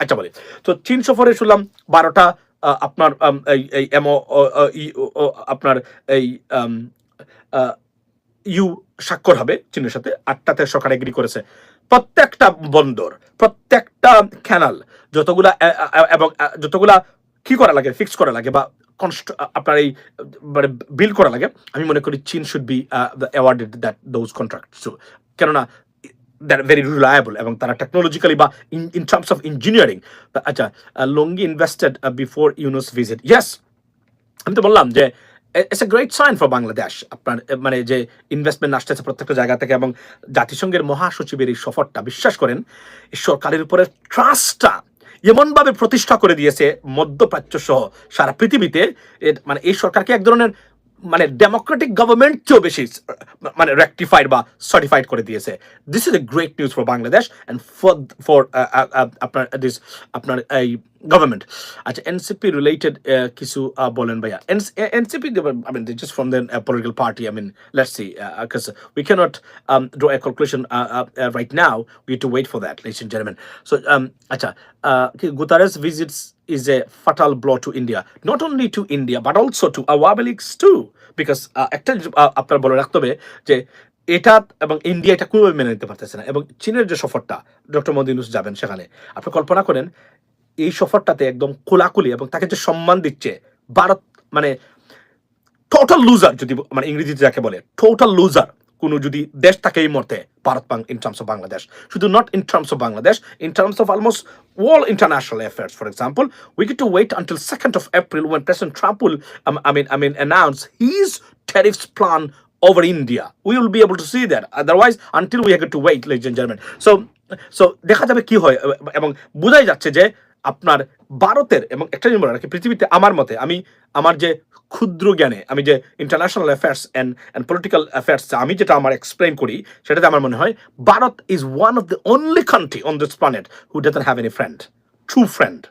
আচ্ছা বলি তো চীন সফরে শুনলাম বারোটা আপনার এই এমও আপনার এই ইউ স্বাক্ষর হবে চীনের সাথে, আটটাতে সরকার এগ্রি করেছে। প্রত্যেকটা বন্দর, প্রত্যেকটা ক্যানাল যতগুলা এবং যতগুলা কি করা লাগে ফিক্স করা লাগে বা কনস্ট- আপনার এই মানে বিল করা লাগে, আমি মনে করি চীন should be awarded that those contract কেননা দ্যাট ভেরি রিলায়েবল এবং তারা টেকনোলজিক্যালি বা in in terms of engineering আচ্ছা লঙ্গি invested before Yunus visit yes আমি তো বললাম যে it's a great sign for Bangladesh আপনার মানে যে ইনভেস্টমেন্ট আসতেছে প্রত্যেকটা জায়গা থেকে এবং জাতিসংঘের মহাসচিবের এই সফরটা, বিশ্বাস করেন সরকারের উপরে ট্রাস্টটা এমনভাবে প্রতিষ্ঠা করে দিয়েছে মধ্যপ্রাচ্য সহ সারা পৃথিবীতে মানে এই সরকারকে এক ধরনের মানে ডেমোক্রেটিক গভর্নমেন্ট চেয়েও বেশি মানে রেকটিফাইড বা সার্টিফাইড করে দিয়েছে this is a great news for Bangladesh and for for আপনার দিস আপনার এই গভর্নমেন্ট আচ্ছা এনসিপি রিলেটেড কিছু uh, বলেন ভাইয়া NCP uh, political party I mean let's see because we cannot um, draw a conclusion uh, uh, uh, right now we need to wait for that ladies and so um, আচ্ছা uh, Guterres visits is a fatal blow to India. Not only to India but also to Awami Leagues too. Because uh, একটা আপনার বলে রাখতে হবে যে এটা এবং India এটা কোনোভাবে মেনে নিতে পারতেছে না। এবং চীনের যে সফরটা ডক্টর মোদী যাবেন সেখানে। আপনি কল্পনা করেন এই সফরটাতে একদম কোলাকুলি এবং তাকে যে সম্মান দিচ্ছে ভারত মানে টোটাল লুজার যদি মানে ইংরেজিতে যাকে বলে টোটাল লুজার কোনো যদি দেশ থাকে এই মুহূর্তে Bharat in terms of Bangladesh শুধু not in terms of Bangladesh in terms of almost all international affairs for example we get to wait until 2nd of april when president trump will um, i mean i mean announce his tariffs plan over india we will be able to see that otherwise until we have to wait ladies and gentlemen so so দেখা যাবে কি হয় এবং বোঝাই যাচ্ছে যে আপনার ভারতের এবং একটা জিনিস বলে রাখি পৃথিবীতে আমার মতে আমি আমার যে ক্ষুদ্র জ্ঞানে আমি যে international affairs and and political affairs আমি যেটা আমার এক্সপ্লেন করি সেটাতে আমার মনে হয় Bharat is one of the only country on this planet who doesn't have any friend true friend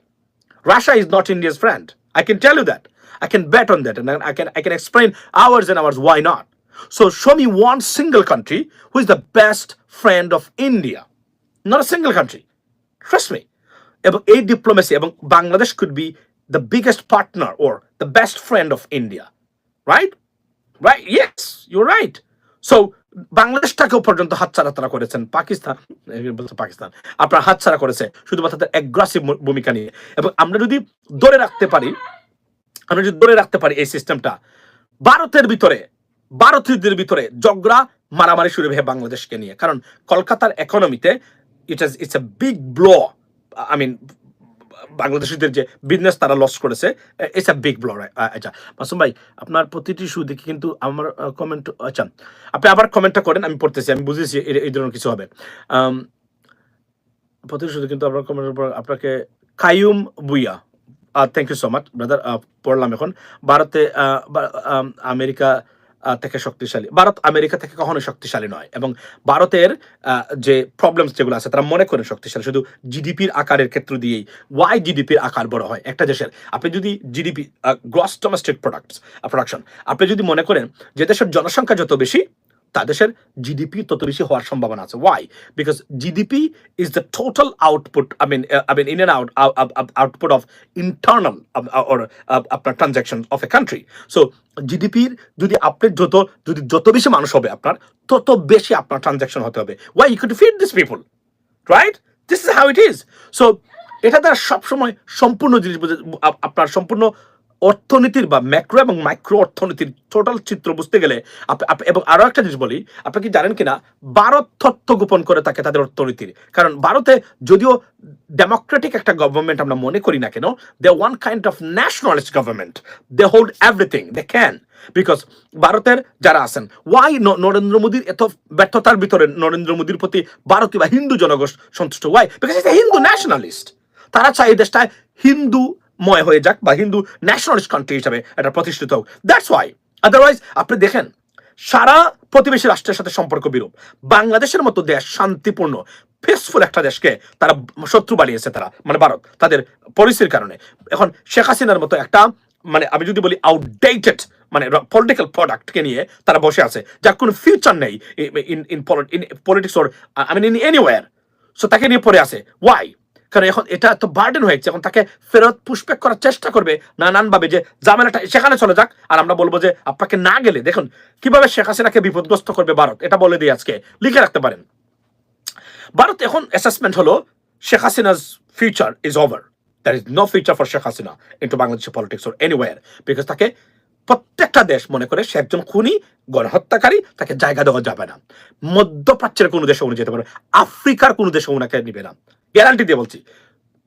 is not India's friend. I can tell you that. I can bet on that, and I can I can explain hours and hours why not. So show me one single country who is the best friend of India. Not a single country. Trust me. এবং এই diplomacy এবং Bangladesh could be the biggest partner or the best friend of India. Right Right? Yes, you're right. So বাংলাদেশটাকেও পর্যন্ত হাতছাড়া তারা করেছেন পাকিস্তান পাকিস্তান আপনার হাতছাড়া করেছে শুধুমাত্র তাদের অ্যাগ্রাসিভ ভূমিকা নিয়ে এবং আমরা যদি ধরে রাখতে পারি আমরা যদি ধরে রাখতে পারি এই সিস্টেমটা ভারতের ভিতরে ভারতীয়দের ভিতরে জগড়া মারামারি শুরু হয়ে বাংলাদেশকে নিয়ে কারণ কলকাতার ইকোনমিতে it is it's a big blow I mean বাংলাদেশিদের যে বিজনেস তারা লস করেছে ইটস এ বিগ ব্লো আচ্ছা মাসুম ভাই, আপনার প্রতিটি শু দেখি কিন্তু আমার কমেন্ট আচ্ছা আপনি আবার কমেন্টটা করেন, আমি পড়তেছি, আমি বুঝেছি এই ধরনের কিছু হবে। প্রতিটি শুধু কিন্তু আপনার কমেন্টের উপর, আপনাকে Kayum Bhuiya thank you so much brother পড়লাম এখন। ভারতে আমেরিকা থেকে শক্তিশালী। ভারত আমেরিকা থেকে কখনোই শক্তিশালী নয় এবং ভারতের যে প্রবলেমস যেগুলো আছে, তারা মনে করেন শক্তিশালী। শুধু জিডিপির আকারের ক্ষেত্র দিয়েই। ওয়াই জিডিপির আকার বড় হয়? একটা দেশের। আপনি যদি GDP gross domestic products production আপনি যদি মনে করেন যে দেশের জনসংখ্যা যত বেশি তা দেশের জিডিপি তত বেশি হওয়ার সম্ভাবনা আছে। Why because GDP is the total output I mean I mean in and out output of internal আপনার transaction of a country so জিডিপির যদি আপনি যত, যদি যত বেশি মানুষ হবে আপনার, তত বেশি আপনার ট্রানজাকশন হতে হবে। Why you could feed this people right this is how it is so এটা দ্বারা সবসময় সম্পূর্ণ জিনিস আপনার সম্পূর্ণ অর্থনীতির বা ম্যাক্রো এবং মাইক্রো অর্থনীতির টোটাল চিত্র বুঝতে গেলে এবং আরও একটা জিনিস বলি, আপনি কি জানেন কিনা? ভারত তথ্য গোপন করে থাকে তাদের অর্থনীতির। কারণ ভারতে যদিও ডেমোক্রেটিক একটা গভর্নমেন্ট আমরা মনে করি না কেন they one kind of nationalist government they hold everything they can because ভারতের যারা আছেন ওয়াই নরেন্দ্র মোদীর এত ব্যর্থতার ভিতরে নরেন্দ্র মোদীর প্রতি ভারতীয় বা হিন্দু জনগোষ্ঠ সন্তুষ্ট? ওয়াই বিকজ হিন্দু ন্যাশনালিস্ট তারা চায় এই দেশটায় হিন্দুময় হয়ে যাক বা হিন্দু ন্যাশনালিস্ট কান্ট্রি হিসাবে এটা প্রতিষ্ঠিত হোক। দ্যাটস ওয়াই আদারওয়াইজ আপনি দেখেন, সারা প্রতিবেশী রাষ্ট্রের সাথে সম্পর্ক বিরূপ। বাংলাদেশের মতো দেশ শান্তিপূর্ণ পিসফুল একটা দেশকে তারা শত্রু বানিয়েছে তারা মানে ভারত, তাদের পলিসির কারণে। এখন শেখ হাসিনার মতো একটা মানে আমি যদি বলি আউটডেটেড মানে পলিটিক্যাল প্রোডাক্টকে নিয়ে তারা বসে আছে, যার কোনো ফিউচার নেই in in politics or I mean in anywhere so তাকে নিয়ে পড়ে আছে। ওয়াই কারণ এখন এটা এত বার্ডেন হয়েছে এখন তাকে ফেরত পুষ্পেক করার চেষ্টা করবে নানানভাবে যে জামেলাটা সেখানে চলে যাক। আর আমরা বলব যে আপনাকে না গেলে, দেখুন, কীভাবে শেখ হাসিনাকে বিপদগ্রস্ত করবে ভারত, এটা বলে দিই আজকে, লিখে রাখতে পারেন। ভারত এখন অ্যাসেসমেন্ট হলো, Sheikh হাসিনা's future is over. There is no future for Sheikh Hasina into Bangladesh politics or anywhere, because তাকে প্রত্যেকটা দেশ মনে করে সে একজন খুনি, গণহত্যাকারী, তাকে জায়গা দেওয়া যাবে না। মধ্যপ্রাচ্যের কোনো দেশে উনি যেতে পারবে আফ্রিকার কোনো দেশে ওনাকে নিবে না। গ্যারান্টি দিয়ে বলছি,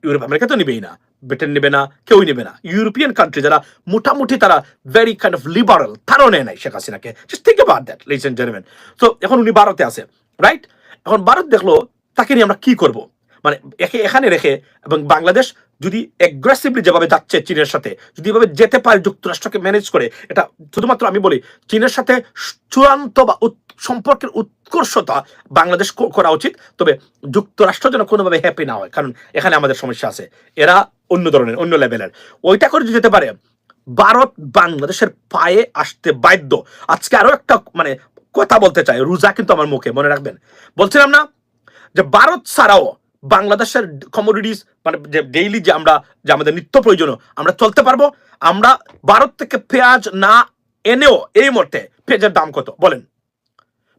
ইউরোপ আমেরিকা তো নিবেই না, ব্রিটেন নেবে না কেউই নেবে না। ইউরোপিয়ান কান্ট্রি যারা মোটামুটি তারা ভেরি কাইন্ড অফ লিবারাল তারাও নেয় নাই শেখ হাসিনাকে। জাস্ট দ্যাট লিস এন্ড এখন উনি ভারতে আছে রাইট এখন ভারত দেখল, তাকে নিয়ে আমরা কি করব? মানে একে এখানে রেখে এবং বাংলাদেশ যদি অ্যাগ্রেসিভলি যেভাবে যাচ্ছে চীনের সাথে, যদি এভাবে যেতে পারে যুক্তরাষ্ট্রকে ম্যানেজ করে, এটা শুধুমাত্র আমি বলি, চীনের সাথে চূড়ান্ত বা সম্পর্কের উৎকর্ষতা বাংলাদেশ করা উচিত। তবে যুক্তরাষ্ট্র যেন কোনোভাবে হ্যাপি না হয়, কারণ এখানে আমাদের সমস্যা আছে। এরা অন্য ধরনের, অন্য লেভেলের ওইটা করে যদি যেতে পারে, ভারত বাংলাদেশের পায়ে আসতে বাধ্য। আজকে আরও একটা মানে কথা বলতে চাই, রোজা কিন্তু আমার মুখে, মনে রাখবেন। বলছিলাম না যে ভারত ছাড়াও বাংলাদেশের কমোডিটিস মানে যে ডেইলি যে আমরা, যে আমাদের নিত্য প্রয়োজনীয়, আমরা চলতে পারব? আমরা ভারত থেকে পেঁয়াজ না এনেও এই মুহূর্তে পেঁয়াজের দাম কত? বলেন।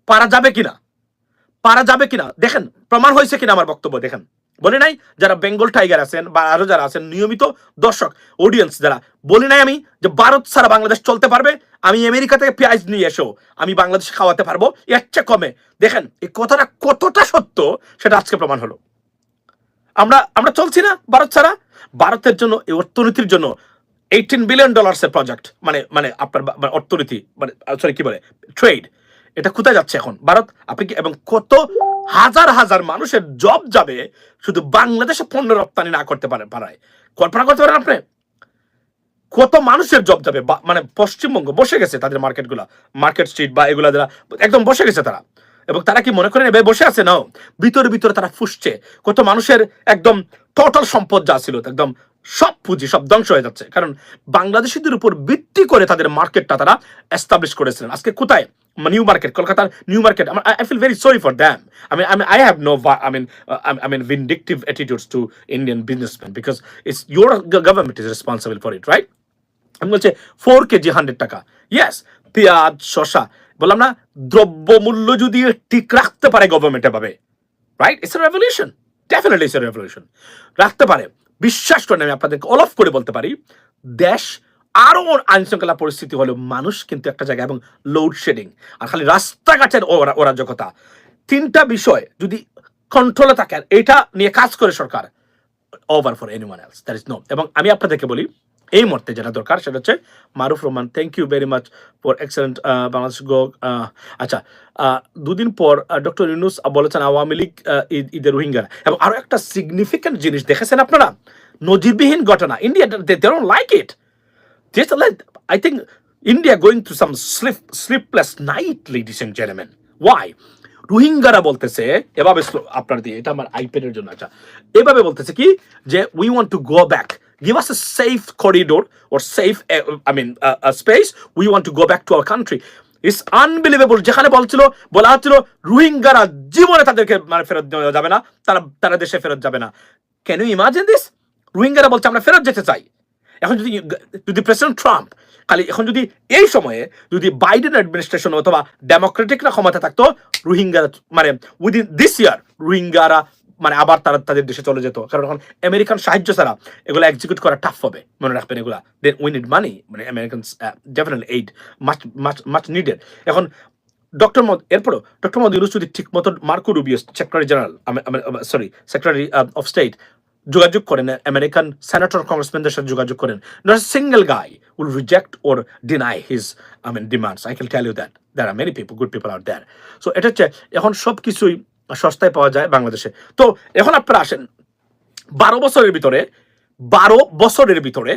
পারা যাবে কিনা? পারা যাবে কিনা? দেখেন, প্রমাণ হয়েছে কিনা আমার বক্তব্য? দেখেন। বলে নাই, যারা বেঙ্গল টাইগার আছেন বা আরও যারা আছেন, নিয়মিত দর্শক অডিয়েন্স যারা, বলি নাই আমি যে ভারত ছাড়া বাংলাদেশ চলতে পারবে? আমি আমেরিকা থেকে পেঁয়াজ নিয়ে এসো, আমি বাংলাদেশে খাওয়াতে পারব? এর চেয়ে কমে। দেখেন, এই কথাটা কতটা সত্য, সেটা আজকে প্রমাণ হলো। আমরা আমরা চলছি না ভারত ছাড়া। ভারতের জন্য, এই অর্থনীতির জন্য এইটিন বিলিয়ন ডলার্সের প্রজেক্ট মানে মানে আপনার অর্থনীতি মানে সরি কি বলে? ট্রেড এটা কোথায় যাচ্ছে এখন? ভারত, আপনি কি, এবং কত হাজার হাজার মানুষের জব যাবে শুধু বাংলাদেশে পণ্য রপ্তানি না করতে পারে পারায় কল্পনা করতে পারেন আপনি? কত মানুষের জব যাবে? মানে পশ্চিমবঙ্গ বসে গেছে তাদের মার্কেটগুলা মার্কেট স্ট্রিট বা এগুলা যারা, একদম বসে গেছে তারা। এবং তারা কি মনে করেন এবার বসে আছে? নাও। ভিতরে ভিতরে তারা ফুসছে। কত মানুষের একদম টোটাল সম্পদ যা ছিল একদম সব পুঁজি সব ধ্বংস হয়ে যাচ্ছে। কারণ বাংলাদেশিদের উপর ভিত্তি করে তাদের মার্কেটটা তারা এস্টাবলিশ করেছিলেন। আজকে কোথায়? নিউ মার্কেট কলকাতার new market I feel very sorry for them no, vi- I mean, uh, I I mean, vindictive attitudes to Indian businessmen because it's your g- government is responsible for it, right? আমি বলছে four KG hundred টাকা। Yes পেঁয়াজ শশা বললাম না, দ্রব্যমূল্য যদি ঠিক রাখতে পারে গভর্নমেন্ট এভাবে right it's revolution definitely it's revolution রাখতে পারে। বিশ্বাস করেন, আমি আপনাদেরকে অলফ করে বলতে পারি, দেশ আরও আইন শৃঙ্খলা পরিস্থিতি হলো মানুষ কিন্তু একটা জায়গায়, এবং লোডশেডিং আর খালি রাস্তাঘাটের অরাজকতা। তিনটা বিষয় যদি কন্ট্রোলে থাকে, এটা নিয়ে কাজ করে সরকার over for anyone else that is no এবং আমি আপনাদেরকে বলি এই মুহূর্তে যেটা দরকার সেটা হচ্ছে Maruf Rahman thank you very much for excellent Bangladesh go আচ্ছা দুদিন পর ডক্টর ইউনুস বলেছেন আওয়ামী লীগ ঈদের রোহিঙ্গা। এবং আরও একটা সিগনিফিক্যান্ট জিনিস দেখেছেন আপনারা? নজিরবিহীন ঘটনা। India they don't like it like I think India going through some sleep, sleepless night, ladies and gentlemen. Why? রোহিঙ্গারা বলতেছে এভাবে আপনার দিয়ে এটা আমার আইপ্যাডের জন্য আচ্ছা। এভাবে বলতেছে কি? যে we want to go back give us a safe corridor or safe uh, I mean uh, a space we want to go back to our country. It's unbelievable যেখানে বলছিল বলা হচ্ছিল রোহিঙ্গারা জীবনে তাদেরকে মানে ফেরত দেওয়া যাবে না তারা তারা দেশে ফেরত যাবে না। ক্যান ইউ ইমাজিন দিস রোহিঙ্গারা বলছে আমরা ফেরত যেতে চাই। এখন যদি যদি প্রেসিডেন্ট ট্রাম্প খালি এখন যদি এই সময়ে যদি বাইডেন অ্যাডমিনিস্ট্রেশন অথবা ডেমোক্রেটিকরা ক্ষমতা থাকতো রোহিঙ্গারা মানে উইদিন দিস ইয়ার রোহিঙ্গারা মানে আবার তারা তাদের দেশে চলে যেত। কারণ এখন আমেরিকান সাহায্য ছাড়া এগুলো এক্সিকিউট করা টাফ হবে। মনে রাখবেন এগুলা। দেন উই নিড মানি মানে American definitely aid much much much needed এখন ডক্টর মদ এরপরও ডক্টর মদ ইউনুস যদি ঠিক মতো Marco Rubio secretary general sorry secretary of state যোগাযোগ করেন আমেরিকান সেনেটর কংগ্রেসম্যানদের সাথে যোগাযোগ করেন not single guy will reject or deny his I mean demands I can tell you that there are many people good people are there so এটা হচ্ছে, এখন সব কিছুই সস্তায় পাওয়া যায় বাংলাদেশে। তো এখন আপনারা আসেন, বারো বছরের ভিতরে, বারো বছরের ভিতরে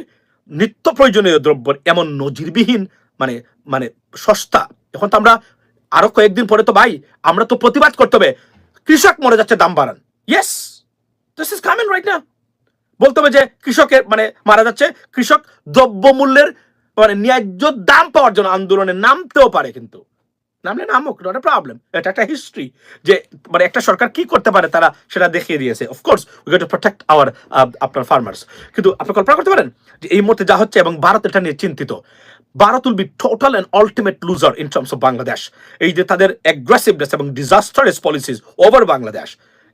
নিত্য প্রয়োজনীয় দ্রব্যের এমন নজিরবিহীন মানে মানে সস্তা। এখন তো আমরা আরও কয়েকদিন পরে তো ভাই, আমরা তো প্রতিবাদ করতে হবে, কৃষক মরে যাচ্ছে, দাম বাড়ান। Yes this is coming right না বলতে হবে যে কৃষকের মানে মারা যাচ্ছে, কৃষক দ্রব্যমূল্যের মানে ন্যায্য দাম পাওয়ার জন্য আন্দোলনে নামতেও পারে কিন্তু। নামলে নামুক নট এ প্রবলেম এটা একটা হিস্ট্রি যে মানে একটা সরকার কি করতে পারে তারা সেটা দেখিয়ে দিয়েছে। Of course we got to protect our আপনার ফার্মার্স কিন্তু আপনি কল্পনা করতে পারেন যে এই মুহূর্তে যা হচ্ছে এবং ভারত এটা নিয়ে চিন্তিত। Bharat will be total and ultimate loser in terms of Bangladesh এই যে তাদের অ্যাগ্রেসিভনেস এবং disastrous policies over Bangladesh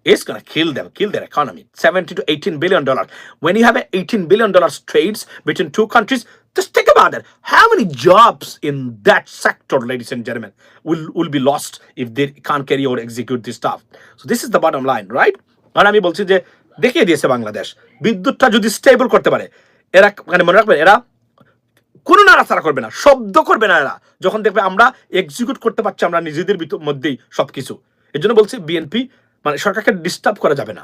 is going to kill them, kill their economy. 70 to 18 billion dollars. When you have a 18 billion dollars trades between two countries, just think about it. How many jobs in that sector, ladies and gentlemen, will, will be lost if they can't carry or execute this stuff? So this is the bottom line, right? আর আমি বলছি যে দেখিয়ে দিয়েছে বাংলাদেশ বিদ্যুৎটা যদি stable করতে পারে এরা মানে মনে রাখবেন এরা কোনো নাড়াচাড়া করবে না শব্দ করবে না এরা যখন দেখবে আমরা এক্সিকিউট করতে পারছি আমরা নিজেদের মধ্যেই সবকিছু এর জন্য বলছি বিএনপি মানে সরকারকে ডিস্টার্ব করা যাবে না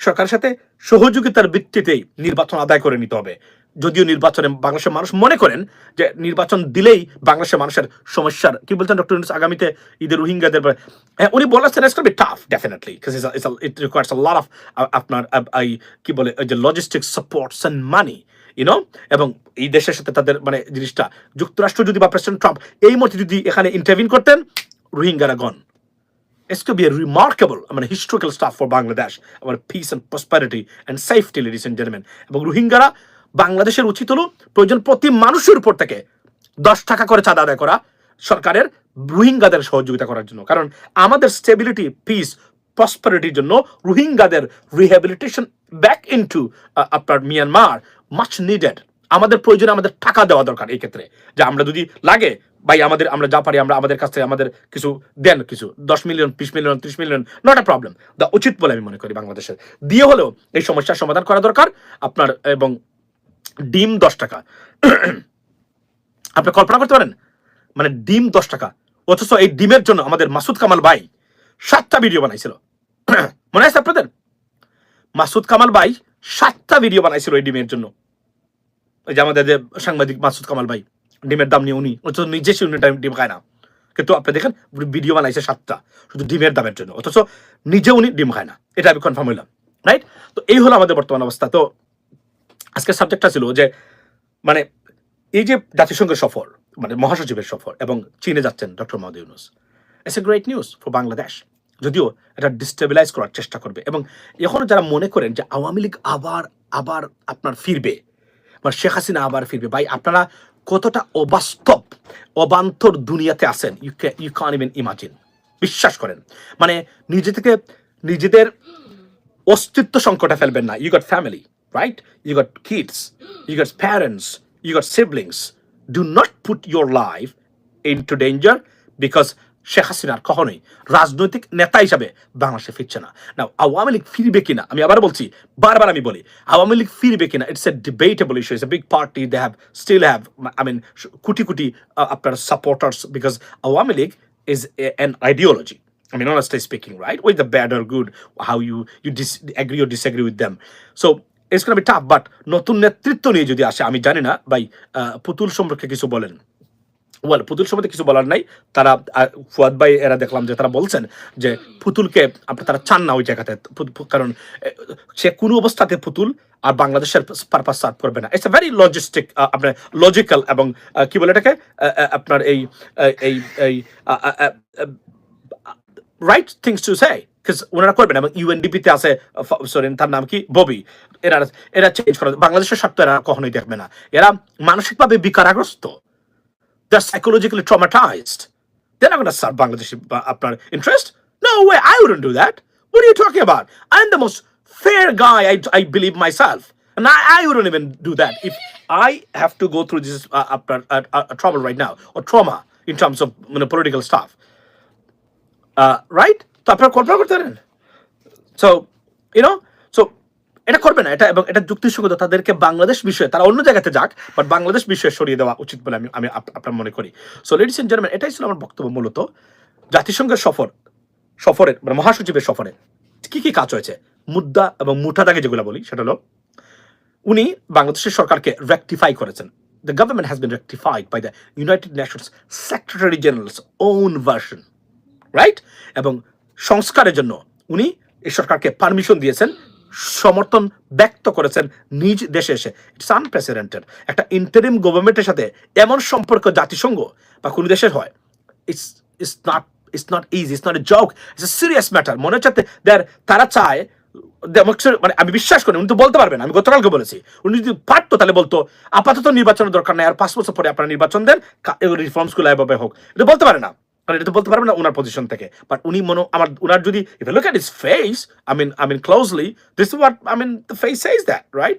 সরকারের সাথে সহযোগিতার ভিত্তিতেই নির্বাচন আদায় করে নিতে হবে যদিও নির্বাচনে বাংলাদেশের মানুষ মনে করেন যে নির্বাচন দিলেই বাংলাদেশের মানুষের সমস্যার কি বলছেন ডক্টর ইউনুস? আগামীতে ঈদের রোহিঙ্গাদের হ্যাঁ, উনি বলেছেন it's be tough definitely it requires lot of আপনার এই কি বলে যে logistic supports and money you know এবং এই দেশের সাথে তাদের মানে জিনিসটা। যুক্তরাষ্ট্র যদি বা প্রেসিডেন্ট ট্রাম্প এই মতে যদি এখানে ইন্টারভিন করতেন রোহিঙ্গারা gone It's going to be a remarkable, I mean, historical stuff for Bangladesh, our peace and prosperity and safety, ladies and gentlemen. এবং রোহিঙ্গারা বাংলাদেশের উচিত হলো প্রয়োজন প্রতি মানুষের উপর থেকে দশ টাকা করে চাঁদা আদায় করা সরকারের রোহিঙ্গাদের সহযোগিতা করার জন্য। কারণ আমাদের স্টেবিলিটি পিস প্রসপারিটির জন্য রোহিঙ্গাদের রিহ্যাবিলিটেশন ব্যাক ইনটু আপনার মিয়ানমার মাচ নিডেড আমাদের প্রয়োজনে আমাদের টাকা দেওয়া দরকার এই ক্ষেত্রে। যে আমরা যদি লাগে, ভাই, আমাদের, আমরা যা পারি, আমরা আমাদের কাছ থেকে আমাদের কিছু দেন, কিছু দশ মিলিয়ন বিশ মিলিয়ন ত্রিশ মিলিয়ন নট এ প্রবলেম দা উচিত বলে আমি মনে করি বাংলাদেশের। দিয়ে হলেও এই সমস্যার সমাধান করা দরকার। আপনার এবং ডিম দশ টাকা। আপনি কল্পনা করতে পারেন? মানে ডিম দশ টাকা। অথচ এই ডিমের জন্য আমাদের মাসুদ কামাল ভাই সাতটা ভিডিও বানাইছিল। মনে আছে আপনাদের? মাসুদ কামাল ভাই সাতটা ভিডিও বানাইছিল এই ডিমের জন্য। ওই যে আমাদের যে সাংবাদিক মাসুদ কামাল ভাই, ডিমের দাম নিয়ে উনি, অথচ নিজে সে উনি ডিম খায় না। কিন্তু আপনি দেখেন ভিডিও বানাইছে সাতটা, শুধু ডিমের দামের জন্য। অথচ নিজে উনি ডিম খায় না। এটা আমি কনফার্ম হইলাম রাইট তো এই হলো আমাদের বর্তমান অবস্থা। তো আজকের সাবজেক্টটা ছিল যে মানে এই যে জাতিসংঘের সফর মানে মহাসচিবের সফর এবং চীনে যাচ্ছেন doctor Mohammad Yunus it's a great news for Bangladesh যদিও এটা ডিস্টেবিলাইজ করার চেষ্টা করবে এবং এখনও যারা মনে করেন যে আওয়ামী লীগ আবার আবার আপনার ফিরবে বা শেখ হাসিনা আবার ফিরবে, ভাই আপনারা কতটা অবাস্তব, অবান্তর দুনিয়াতে আছেন you you can even imagine বিশ্বাস করেন। মানে নিজে থেকে নিজেদের অস্তিত্ব সংকটে ফেলবেন না you got family right you got kids you got parents you got siblings do not put your life into danger because Sheikh হাসিনার কখনোই রাজনৈতিক নেতা হিসাবে বাংলাদেশে ফিরছে না না আওয়ামী লীগ ফিরবে কিনা আমি আবার বলছি বারবার আমি বলি আওয়ামী লীগ ফিরবে কিনা it's a debatable issue it's a big party they have still have I mean crore crore ah, আপনার supporters because Awami League is a- an ideology. I mean, honestly speaking, right? With the bad or good, how you you dis- agree or disagree with them. So going to be tough. নতুন নেতৃত্ব নিয়ে যদি আসে, আমি জানি না, ভাই পুতুল সম্পর্কে কিছু বলেন। ওয়েল পুতুল সম্বন্ধে কিছু বলার নাই। তারা ফুয়াদ ভাই, এরা দেখলাম যে তারা বলছেন যে পুতুলকে আপনি তারা চান না ওই জায়গাতে। কারণ সে কোনো অবস্থাতে পুতুল আর বাংলাদেশের পারপাস সার্ভ করবে না। ইটস এ ভেরি লজিস্টিক আপনার লজিক্যাল এবং কি বলে এটাকে? আপনার এই এই right things to say ওনারা করবেন এবং ইউএনডিপিতে আছে সরি তার নাম কি ববি এরা এরা চেঞ্জ করা বাংলাদেশের স্বার্থ এরা কখনোই দেখবে না এরা মানসিকভাবে বিকারাগ্রস্ত they're psychologically traumatized. They're not going to serve Bangladeshi uh, upper interest. No way, I wouldn't do that. What are you talking about? I'm the most fair guy, I, I believe myself. And I, I wouldn't even do that if I have to go through this uh, upper, uh, uh, trouble right now, or trauma in terms of you know, political stuff. Uh, right? তো আপনারা কল্পনা করতে পারেন? So you know so এটা করবে না, এটা এবং এটা যুক্তিসঙ্গত তাদেরকে বাংলাদেশ বিষয়ে, তারা অন্য জায়গাতে যাক বাট বাংলাদেশ বিষয়ে সরিয়ে দেওয়া উচিত বলে আমি আমি আপনার মনে করি। সো লেডিস এন্ড জেন্টলম্যান এটাই ছিল আমার বক্তব্য মূলত। জাতিসংঘের সফর, সফরের মানে মহাসচিবের সফরে কি কি কাজ হয়েছে? মুদ্রা এবং মুঠা দাগে যেগুলো বলি, সেটা হলো, উনি বাংলাদেশের সরকারকে রেকটিফাই করেছেন। The government has been rectified by the United Nations secretary generals own version right এবং সংস্কারের জন্য উনি এই সরকারকে পারমিশন দিয়েছেন, সমর্থন ব্যক্ত করেছেন নিজ দেশে এসে। ইটস আনপ্রেসিডেন্টেড একটা ইন্টারিম গভর্নমেন্টের সাথে এমন সম্পর্ক জাতিসংঘ বা কোনো দেশের হয় it's it's not it's not easy it's not a joke it's a serious matter মনে হচ্ছে দেয়ার তারা চায় মানে আমি বিশ্বাস করি, উনি তো বলতে পারবেন, আমি গতকালকে বলেছি। উনি যদি পারতো তাহলে বলতো, আপাতত নির্বাচনের দরকার নাই, আর পাঁচ বছর পরে আপনারা নির্বাচন দেন রিফর্মসগুলো এভাবে হোক। এটা বলতে পারে না। কারণ এটা তো বলতে পারবে না ওনার পজিশন থেকে। বাট উনি মনে আমার ওনার যদি if look at his face I mean I mean closely this what I mean the face says that right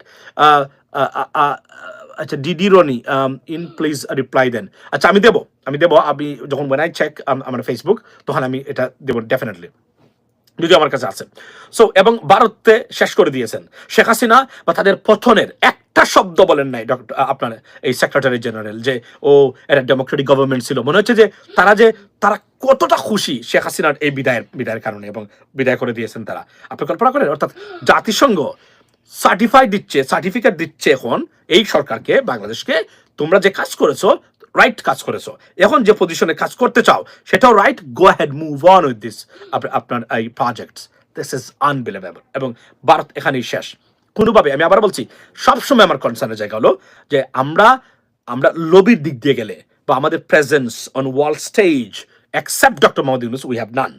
আচ্ছা DD Roni in please reply then আচ্ছা আমি দেবো। আমি দেবো। আমি যখন ওয়েন আই চেক আমার ফেসবুক তখন আমি এটা দেবো ডেফিনেটলি যদি আমার কাছে আছে। সো এবং ভারতে শেষ করে দিয়েছেন। শেখ হাসিনা বা তাদের পথনের একটা শব্দ বলেন নাই, ডক্টর আপনার, এই সেক্রেটারি জেনারেল যে, ও এটা ডেমোক্রেটিক গভর্নমেন্ট ছিল। মনে হচ্ছে যে, তারা যে, তারা কতটা খুশি শেখ হাসিনার এই বিদায়ের বিদায়ের কারণে এবং বিদায় করে দিয়েছেন তারা। আপনি কল্পনা করেন, অর্থাৎ জাতিসংঘ সার্টিফাই দিচ্ছে সার্টিফিকেট দিচ্ছে এখন এই সরকারকে, বাংলাদেশকে, তোমরা যে কাজ করেছ রাইট কাজ করেছ, এখন যে পজিশনে কাজ করতে চাও, সেটাও right go had move on with this আপনার এই প্রজেক্ট দিস ইজ আনবিলিভেবল এবং ভারত এখানেই শেষ। কোনোভাবে, আমি আবার বলছি, সবসময় আমার কনসার্নের জায়গা হলো যে আমরা আমরা লবির দিক দিয়ে গেলে বা আমাদের presence on world stage accept doctor Mohammad Yunus we have none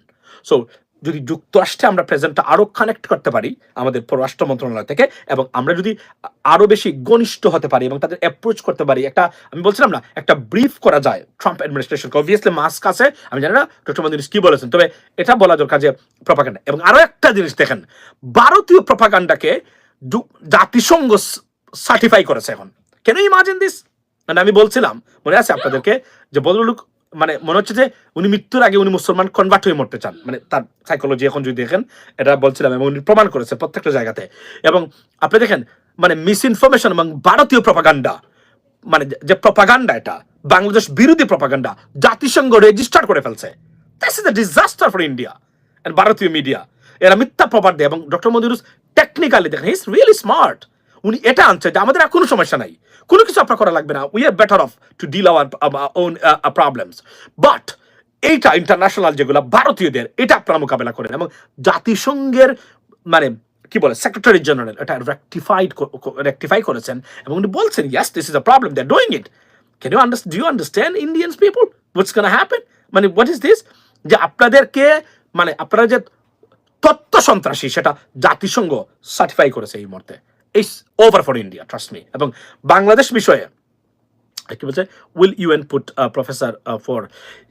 so যদি যুক্তরাষ্ট্রে আমরা প্রেজেন্টটা আরও কানেক্ট করতে পারি আমাদের পররাষ্ট্র মন্ত্রণালয় থেকে এবং আমরা যদি আরও বেশি ঘনিষ্ঠ হতে পারি এবং তাদের অ্যাপ্রোচ করতে পারি, একটা, আমি বলছিলাম না, একটা ব্রিফ করা যায় ট্রাম্প অ্যাডমিনিস্ট্রেশনকে অবভিয়াসলি মাস্ক আছে, আমি জানি না ডক্টর ইউনুস কি বলেছেন, তবে এটা বলা দরকার যে প্রপাগান্ডা এবং আরও একটা জিনিস দেখেন, ভারতীয় প্রপাগান্ডাকে জাতিসংঘ সার্টিফাই করেছে এখন। কেন ইমাজিন দিস মানে আমি বলছিলাম, মনে আছে আপনাদেরকে, যে বদলুক মানে মনে হচ্ছে যে উনি মৃত্যুর আগে উনি মুসলমান কনভার্ট হয়ে মরতে চান। মানে তার সাইকোলজি এখন যদি দেখেন, এটা বলছিলাম এবং উনি প্রমাণ করেছে প্রত্যেকটা জায়গাতে। এবং আপনি দেখেন মানে মিস ইনফরমেশন এবং ভারতীয় প্রপাগান্ডা মানে যে প্রপাগান্ডা এটা, বাংলাদেশ বিরোধী প্রপাগান্ডা জাতিসংঘ রেজিস্টার করে ফেলছে। This is disaster for India ভারতীয় মিডিয়া এরা মিথ্যা প্রপার দেয় এবং ডক্টর মদিরুস টেকনিক্যালি দেখেন ইজ রিয়েলি স্মার্ট উনি এটা আনছে যে আমাদের আর কোনো সমস্যা নাই। কোনো কিছু আপনার করা লাগবে না। We are better off to deal our own problems but এইটা ইন্টারন্যাশনাল যেগুলো ভারতীয়দের, এটা আপনারা মোকাবেলা করেন এবং জাতিসংঘের মানে কি বলে সেক্রেটারি জেনারেল এটা রেক্টিফাইড রেক্টিফাই করেছেন এবং উনি বলছেন yes this is a problem they doing it can you under do you understand Indians people what's can happen মানে হোয়াট ইজ দিস যে আপনাদেরকে মানে আপনারা যে তত্ত্ব সন্ত্রাসী সেটা জাতিসংঘ সার্টিফাই করেছে এই মুহূর্তে। It's over for India trust me এবং বাংলাদেশ বিষয়ে কি বলছে? Will UN put professor for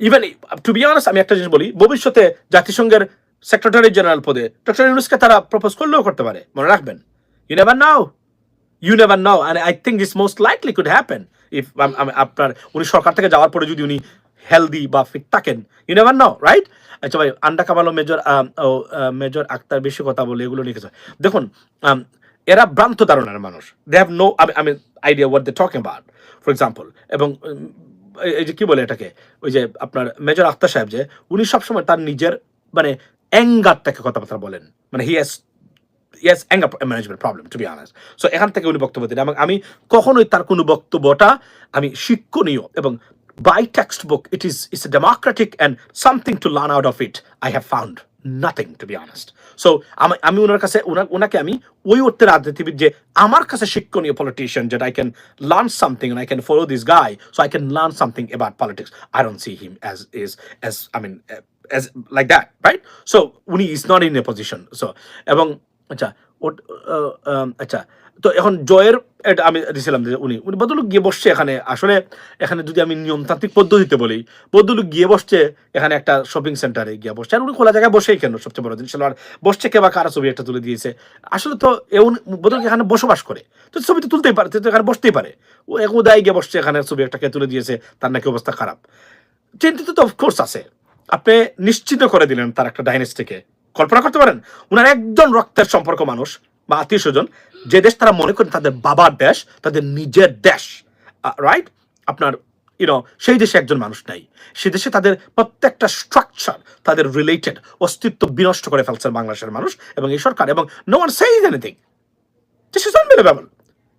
even to be honours আমি একটা জিনিস বলি, ভবিষ্যতে জাতিসংঘের সেক্রেটারি জেনারেল পদে ডক্টর ইউনুসকে তারা প্রপোজ করলেও করতে পারে, মনে রাখবেন। You never know you never know and I think this most likely could happen if আপনার, উনি সরকার থেকে যাওয়ার পরে যদি উনি হেলদি বা ফিট থাকেন। ইউ নেভার নাও রাইট আচ্ছা ভাই, আন্ডা কামালো মেজর মেজর আক্তার বেশি কথা বলে, এগুলো লিখেছে দেখুন এরা ভ্রান্ত ধারণার মানুষ। দে হ্যাভ নো আমি idea what they talking about for example এবং এই- যে কি বলে এটাকে, ওই যে আপনার মেজর আক্তার সাহেব যে, উনি সবসময় তার নিজের মানে অ্যাঙ্গার থেকে কথাবার্তা বলেন। মানে he has his anger management problem to be honours so এখান থেকে উনি বক্তব্য দিন। এবং আমি কখনোই তার কোনো বক্তব্যটা আমি শিক্ষণীয় এবং by textbook it is it's a democratic and something to learn out of it I have found nothing to be honest so আমি আমি ওনার কাছে ওনা- ওনাকে আমি ওই অর্থে রাজনীতিবিদ যে আমার কাছে শিক্ষণীয় পলিটিশিয়ান যেটা I can learn something I can follow this guy so I can learn something about politics I don't see him as is as I mean as like that, right? So উনি is not in a position. So এবং আচ্ছা ওট আহ, আম, আচ্ছা তো এখন জয়ের এটা আমি দিছিলাম যে উনি উনি বদলুক গিয়ে বসছে এখানে। আসলে এখানে যদি আমি নিয়মতান্ত্রিক পদ্ধতিতে বলি বদলুক গিয়ে বসছে এখানে একটা শপিং সেন্টারে গিয়ে বসছে। আর উনি খোলা জায়গায় বসেই কেন? সবচেয়ে বড় জিনিস আর বসছে কে বা কারা ছবি একটা তুলে দিয়েছে? আসলে তো এ উনি- বদলুক এখানে বসবাস করে। তো ছবি তো তুলতেই পারে, তো এখানে বসতেই পারে। ও এক উদয় গিয়ে বসছে এখানে ছবি একটা কে তুলে দিয়েছে, তার নাকি অবস্থা খারাপ। চিন্তিত তো অফকোর্স আছে। আপনি নিশ্চিত করে দিলেন তার একটা ডাইনেস্টিকে কল্পনা করতে পারেন? উনার একজন রক্তের সম্পর্ক মানুষ বা আত্মীয় স্বজন, যে দেশ তারা মনে করেন তাদের বাবার দেশ, তাদের নিজের দেশ রাইট আপনার ইউনো সেই দেশে একজন মানুষ নাই। সে দেশে তাদের প্রত্যেকটা স্ট্রাকচার তাদের রিলেটেড অস্তিত্ব বিনষ্ট করে ফেলছেন বাংলাদেশের মানুষ এবং এই সরকার এবং no one says anything this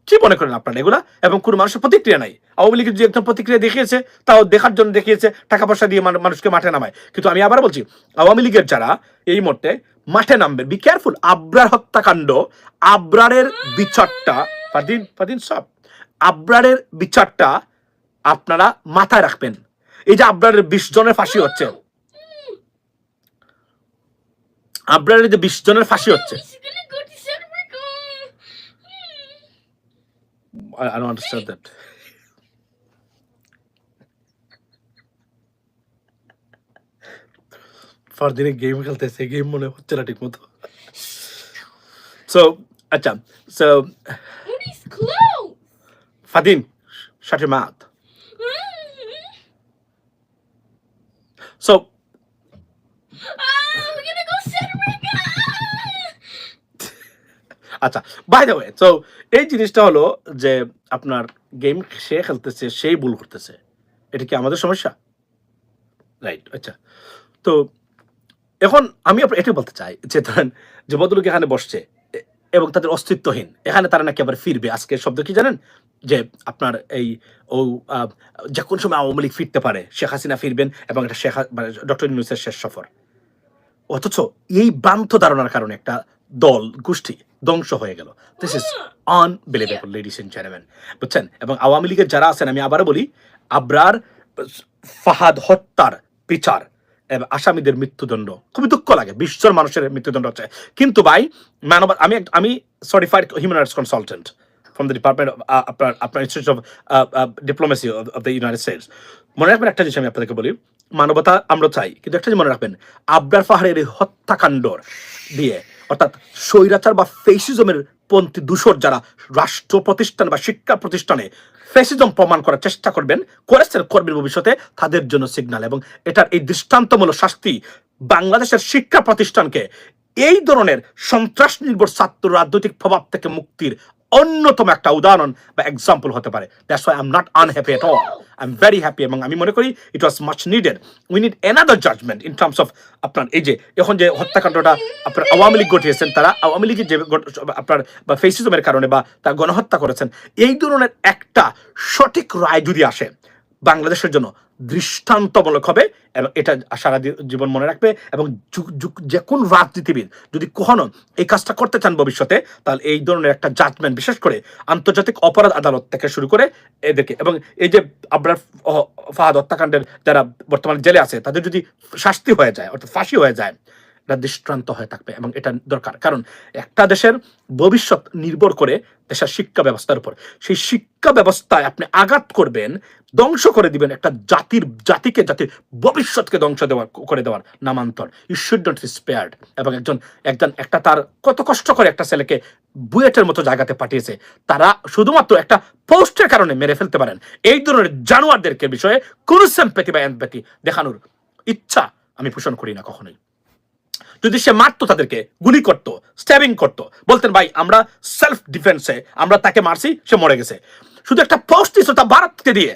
কি মনে করেন আপনারা এগুলা? এবং কোনো মানুষের প্রতিক্রিয়া নাই। আওয়ামী লীগের যে একজন প্রতিক্রিয়া দেখিয়েছে, তাও দেখার জন্য দেখিয়েছে, টাকা পয়সা দিয়ে মানুষকে মাঠে নামায়। কিন্তু আমি আবার বলছি, আওয়ামী লীগের যারা এই মুহূর্তে মাঠে নামবেন। বি কেয়ারফুল আব্রার হত্যাকাণ্ড আব্রারের বিচারটা পাদিন পাদিন সব আব্রারের বিচারটা আপনারা মাথায় রাখবেন। এই যে আব্রারের বিশ জনের ফাঁসি হচ্ছে। আব্রারের যে বিশ জনের ফাঁসি হচ্ছে। I don't understand that. ফারদিনে গেম খেলতেছে গেম মনে হচ্ছে না ঠিক মতো সো আচ্ছা so Fardin shut your mouth. So America. আচ্ছা বাই দ্য ওয়ে তো এই জিনিসটা হলো যে আপনার গেম সে খেলতেছে সেই ভুল করতেছে। এটা কি আমাদের সমস্যা? রাইট আচ্ছা। তো এখন আমি আপনার এটাই বলতে চাই যে ধরেন যে ভদ্রলোক এখানে বসছে এবং তাদের অস্তিত্বহীন, এখানে তারা নাকি আবার ফিরবে? আজকে শব্দ কি জানেন? যে আপনার এই ও যে কোন সময় আওয়ামী লীগ ফিরতে পারে, শেখ হাসিনা ফিরবেন এবং এটা শেখ মানে ডক্টর ইউনুসের শেষ সফর। অথচ এই ভ্রান্ত ধারণার কারণে একটা দল, গোষ্ঠী ধ্বংস হয়ে গেল। This is unbelievable ladies and gentleman বুঝছেন? এবং আওয়ামী লীগের যারা আছেন, আমি আবারও বলি, আবরার, ফাহাদ হত্যার বিচার আসামিদের মৃত্যুদণ্ড। খুবই দুঃখ লাগে বিশ্বর মানুষের মৃত্যুদণ্ড হচ্ছে। কিন্তু ভাই, মানব আমি আমি সরিফাইড human rights consultant from the department আপনার আপনার institute of diplomacy of the United States মনে রাখবেন একটা জিনিস আমি আপনাদেরকে বলি, মানবতা আমরা চাই, কিন্তু একটা জিনিস মনে রাখবেন, আবরার পাহাড়ের এই হত্যাকাণ্ড দিয়ে অর্থাৎ স্বৈরাচার বা ফেসিজমের পন্থী দূষর যারা রাষ্ট্র প্রতিষ্ঠান বা শিক্ষা প্রতিষ্ঠানে ফেসিজম প্রমাণ করার চেষ্টা করবেন করেছেন করবেন ভবিষ্যতে তাদের জন্য সিগনাল এবং এটার এই দৃষ্টান্তমূলক শাস্তি বাংলাদেশের শিক্ষা প্রতিষ্ঠানকে এই ধরনের সন্ত্রাস নির্ভর ছাত্র রাজনৈতিক প্রভাব থেকে মুক্তির অন্যতম একটা উদাহরণ বা এক্সাম্পল হতে পারে। That's why I am not unhappy at all I am very happy এবং আমি মনে করি it was much needed we need another judgment in terms of আপনার এই যে, এখন যে হত্যাকাণ্ডটা আপনার আওয়ামী লীগ ঘটিয়েছেন, তারা আওয়ামী লীগের যে আপনার বা ফেসিজমের কারণে বা তা গণহত্যা করেছেন, এই ধরনের একটা সঠিক রায় যদি আসে বাংলাদেশের জন্য দৃষ্টান্তমূলক হবে এবং এটা সারা জীবন মনে রাখবে এবং যু- কোন রাজনীতিবিদ যদি কখনো এই কাজটা করতে চান ভবিষ্যতে, তাহলে এই ধরনের একটা জাজমেন্ট বিশেষ করে আন্তর্জাতিক অপরাধ আদালত থেকে শুরু করে এদেরকে এবং এই যে ফ- ফাহাদ হত্যাকাণ্ডের যারা বর্তমানে জেলে আছে, তাদের যদি শাস্তি হয়ে যায়, অর্থাৎ ফাঁসি হয়ে যায় এটা দৃষ্টান্ত হয়ে থাকবে এবং এটা দরকার। কারণ একটা দেশের ভবিষ্যৎ নির্ভর করে দেশের শিক্ষা ব্যবস্থার উপর। সেই শিক্ষা ব্যবস্থায় আপনি আঘাত করবেন, ধ্বংস করে দিবেন একটা জাতির, জাতিকে, জাতির ভবিষ্যৎকে ধ্বংস দেওয়ার, করে দেওয়ার নামান্তর। ইউ শুড নট স্পেয়ার্ড এবং একজন একজন, একটা তার কত কষ্ট করে একটা ছেলেকে বুয়েটের মতো জায়গাতে পাঠিয়েছে। তারা শুধুমাত্র একটা পোস্টের কারণে মেরে ফেলতে পারেন। এই ধরনের জানোয়ারদেরকে বিষয়ে কোনো স্যাম্পেথি বা এম্প্যাথি দেখানোর ইচ্ছা আমি পোষণ করি না কখনোই। যদি সে মারতো তাদেরকে, গুলি করতো স্ট্যাবিং করতো, বলতেন, ভাই, আমরা সেলফ ডিফেন্সে আমরা তাকে মারছি, সে মরে গেছে। শুধু একটা পোস্ট তা ভারতকে দিয়ে,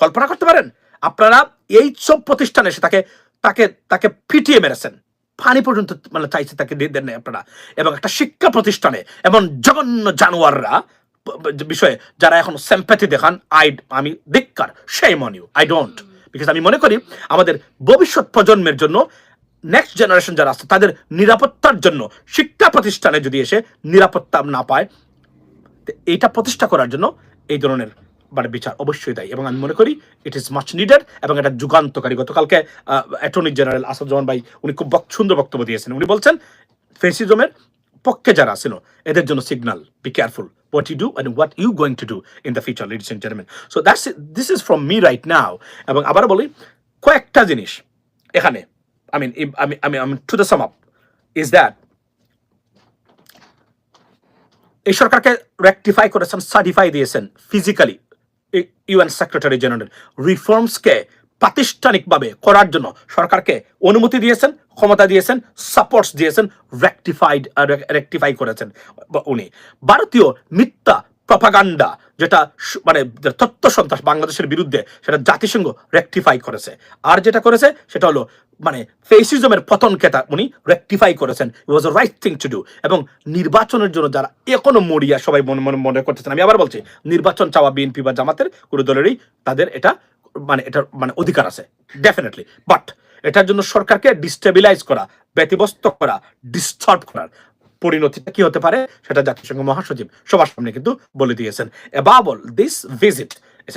কল্পনা করতে পারেন? আপনারা এই সব প্রতিষ্ঠানে এসে তাকে তাকে তাকে পিটিয়ে মেরেছেন। পানি পর্যন্ত মানে চাইছে তাকে দিয়ে দেন আপনারা। এবং একটা শিক্ষা প্রতিষ্ঠানে এমন জঘন্য জানোয়াররা বিষয়ে যারা এখন স্যাম্প্যাথি দেখান আই আমি ধিক্কার সেই মনিউ আই ডোন্ট বিকজ আমি মনে করি, আমাদের ভবিষ্যৎ প্রজন্মের জন্য নেক্সট জেনারেশন যারা আছে, তাদের নিরাপত্তার জন্য শিক্ষা প্রতিষ্ঠানে যদি এসে নিরাপত্তা না পায় এইটা প্রতিষ্ঠা করার জন্য এই ধরনের মানে বিচার অবশ্যই দেয়। এবং আমি মনে করি ইট ইজ মাচ নিডেড এবং এটা যুগান্তকারী। গতকালকে অ্যাটর্নি জেনারেল আসাদুজ্জামান ভাই, উনি খুব সুন্দর বক্তব্য দিয়েছেন। উনি বলছেন ফেসিজমের পক্ষে যারা ছিল এদের জন্য signal be careful what you do and what you going to do in the future, ladies and gentlemen. That's it. this is from me right now. এবং আবার বলি, কয়েকটা জিনিস এখানে। I mean if- আমি আমি আমি to the sum up is that এই সরকারকে রেকটিফাই করেছেন সার্টিফাই দিয়েছেন ফিজিক্যালি ইউএন সেক্রেটারি জেনারেল রিফর্মসকে প্রাতিষ্ঠানিকভাবে করার জন্য সরকারকে অনুমতি দিয়েছেন, ক্ষমতা দিয়েছেন সাপোর্টস দিয়েছেন রেকটিফাইড রেকটিফাই করেছেন উনি। ভারতীয় মিথ্যা প্রপাগান্ডা যেটা মানে তথ্য সন্ত্রাস বাংলাদেশের বিরুদ্ধে সেটা জাতিসংঘ রেকটিফাই করেছে। আর যেটা করেছে, সেটা হলো মানে ফেসিজমের পতনকে তা উনি রেকটিফাই করেছেন। It was right thing to do এবং নির্বাচনের জন্য যারা এখনও মরিয়া, সবাই মনে মনে মনে করতেছেন। আমি আবার বলছি, নির্বাচন চাওয়া বিএনপি বা জামাতের কোনো দলেরই তাদের এটা মানে এটা মানে অধিকার আছে। ডেফিনেটলি বাট এটার জন্য সরকারকে ডিস্টেবিলাইজ করা, ব্যতিব্যস্ত করা ডিস্টার্ব করার। পরিণতিটা কি হতে পারে? সেটা জাতিসংঘ মহাসচিব সবার সামনে কিন্তু বলে দিয়েছেন। অ্যাবাবল this visit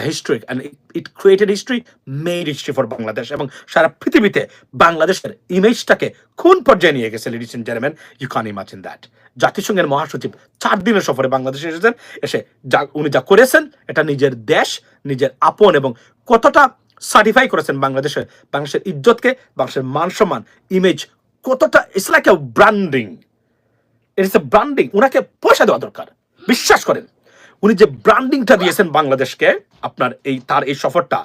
history and it, it created history, made history for Bangladesh এবং সারা পৃথিবীতে বাংলাদেশের ইমেজটাকে কোন পর্যায়ে নিয়ে গেছে ladies and gentleman you can imagine that জাতিসংঘের মহাসচিব চার দিনের সফরে বাংলাদেশে এসেছেন। এসে যা উনি যা করেছেন এটা নিজের দেশ নিজের আপন এবং কতটা সার্টিফাই করেছেন বাংলাদেশের বাংলাদেশের ইজ্জতকে বাংলাদেশের মান সম্মান ইমেজ কতটা it's like a branding it is ওনাকে পয়সা দেওয়া দরকার বিশ্বাস করেন উনি যে ব্র্যান্ডিংটা দিয়েছেন বাংলাদেশকে আপনার এই তার এই সফরটা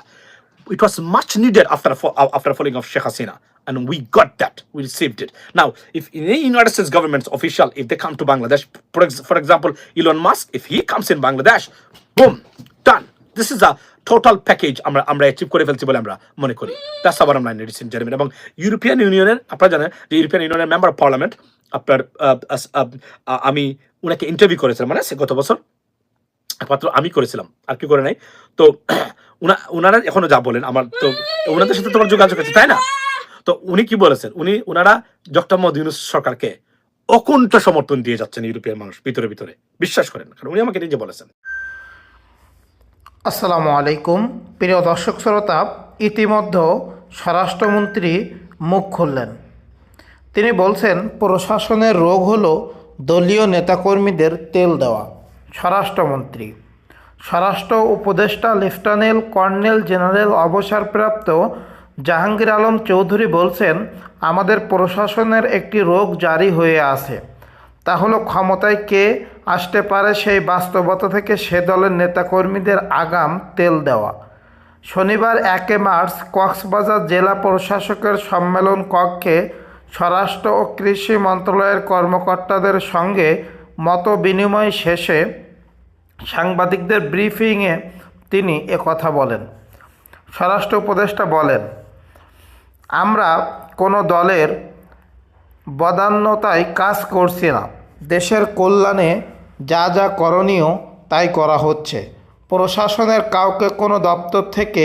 it was much needed after uh, after falling of Sheikh Hasina, and we got that. We received it. Now, if any United States government's official, if they come to Bangladesh, for, ex- for example, Elon Musk, if he comes in Bangladesh, boom, done. This is a total package আমরা আমরা achieve করে ফেলছি বলে আমরা মনে করি that's আবার আমরা এন্ড জেন্টলম্যান এবং ইউরোপিয়ান ইউনিয়নের আপনারা জানেন যে ইউরোপিয়ান ইউনিয়নের মেম্বার পার্লামেন্ট আপনার আমি উনাকে ইন্টারভিউ করেছিলাম মানে গত বছর, একমাত্র আমি করেছিলাম, আর কি করে নাই। তো উনারা এখনও যা বলেন, আমার তো ওনাদের সাথে তোমার যোগাযোগ আছে, তাই না? তো উনি কি বলেছেন, উনি ওনারা ডক্টর মোহাম্মদ ইউনুস সরকারকে অকুণ্ঠ সমর্থন দিয়ে যাচ্ছেন ইউরোপিয়ান মানুষ, ভিতরে ভিতরে। বিশ্বাস করেন কারণ উনি আমাকে নিজে বলেছেন। আসসালামু আলাইকুম। প্রিয় দর্শক শ্রোতা ইতিমধ্যে স্বরাষ্ট্রমন্ত্রী মুখ খুললেন। তিনি বলছেন, প্রশাসনের রোগ হল দলীয় নেতাকর্মীদের তেল দেওয়া। স্বরাষ্ট্রমন্ত্রী, স্বরাষ্ট্র উপদেষ্টা লেফটেন্যান্ট কর্নেল জেনারেল অবসরপ্রাপ্ত জাহাঙ্গীর আলম চৌধুরী বলছেন, আমাদের প্রশাসনের একটি রোগ জারি হয়ে আছে। তা হলো ক্ষমতায় কে আসতে পারে সেই বাস্তবতা থেকে সে দলের নেতাকর্মীদের আগাম তেল দেওয়া। শনিবার একে মার্চ কক্সবাজার জেলা প্রশাসকের সম্মেলন কক্ষে স্বরাষ্ট্র ও কৃষি মন্ত্রণালয়ের কর্মকর্তাদের সঙ্গে মত বিনিময় শেষে সাংবাদিকদের ব্রিফিংয়ে তিনি কথা বলেন। স্বরাষ্ট্র উপদেষ্টা বলেন, আমরা কোনো দলের বদান্যতায় কাজ করছি না। দেশের কল্যাণে যা যা করণীয় তাই করা হচ্ছে। প্রশাসনের কাউকে কোনো দপ্তর থেকে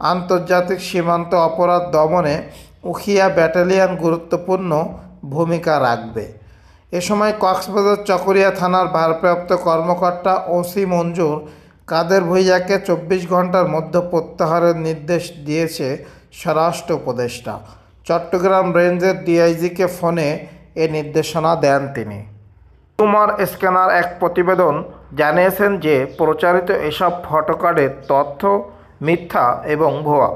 আন্তর্জাতিক সীমান্ত অপরাধ দমনে উখিয়া ব্যাটালিয়ান গুরুত্বপূর্ণ ভূমিকা রাখবে। এ সময় কক্সবাজার চকরিয়া থানার ভারপ্রাপ্ত কর্মকর্তা ওসি মঞ্জুর কাদের ভুইয়াকে চব্বিশ ঘণ্টার মধ্যে প্রত্যাহারের নির্দেশ দিয়েছে স্বরাষ্ট্র উপদেষ্টা। চট্টগ্রাম রেঞ্জের ডিআইজিকে ফোনে এ নির্দেশনা দেন তিনি। কুমার স্ক্যানার এক প্রতিবেদন জানিয়েছেন যে, প্রচারিত এসব ফটোকার্ডের তথ্য মিথ্যা এবং ভুয়া।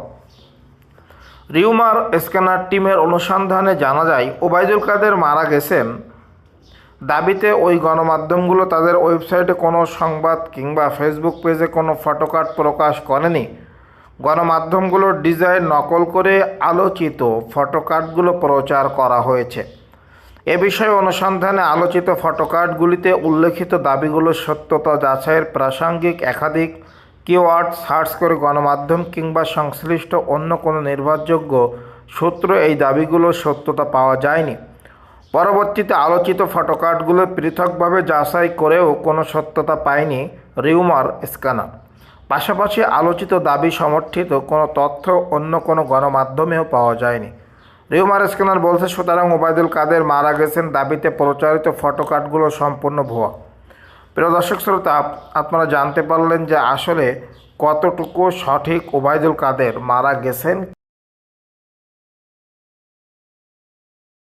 রিউমার স্ক্যানার টিমের অনুসন্ধানে জানা যায়, ওবায়দুল কাদের মারা গেছেন। দাবিতে ওই গণমাধ্যমগুলো তাদের ওয়েবসাইটে কোনো সংবাদ কিংবা ফেসবুক পেজে কোনো ফটোকার্ড প্রকাশ করেনি। গণমাধ্যমগুলোর ডিজাইন নকল করে আলোচিত ফটোকার্ডগুলো প্রচার করা হয়েছে। এ বিষয়ে অনুসন্ধানে আলোচিত ফটোকার্ডগুলিতে উল্লেখিত দাবিগুলোর সত্যতা যাচাইয়ের প্রাসঙ্গিক, একাধিক কিওয়ার্ড সার্চ করে গণমাধ্যম কিংবা সংশ্লিষ্ট অন্য কোনো নির্ভরযোগ্য সূত্র এই দাবিগুলোর সত্যতা পাওয়া যায়নি। পরবর্তীতে আলোচিত ফটোকার্ডগুলো পৃথকভাবে যাচাই করেও কোনো সত্যতা পায়নি রিউমার স্ক্যানার। পাশাপাশি আলোচিত দাবি সমর্থিত কোনো তথ্য অন্য কোনো গণমাধ্যমেও পাওয়া যায়নি। রিউমার স্ক্যানার বলছে, সুতরাং ওবায়দুল কাদের মারা গেছেন দাবিতে প্রচারিত ফটোকার্ডগুলো সম্পূর্ণ ভুয়া। প্রিয় দর্শক শ্রোতা আপনারা জানতে পারলেন যে আসলে কতটুকু সঠিক ওবায়দুল কাদের মারা গেছেন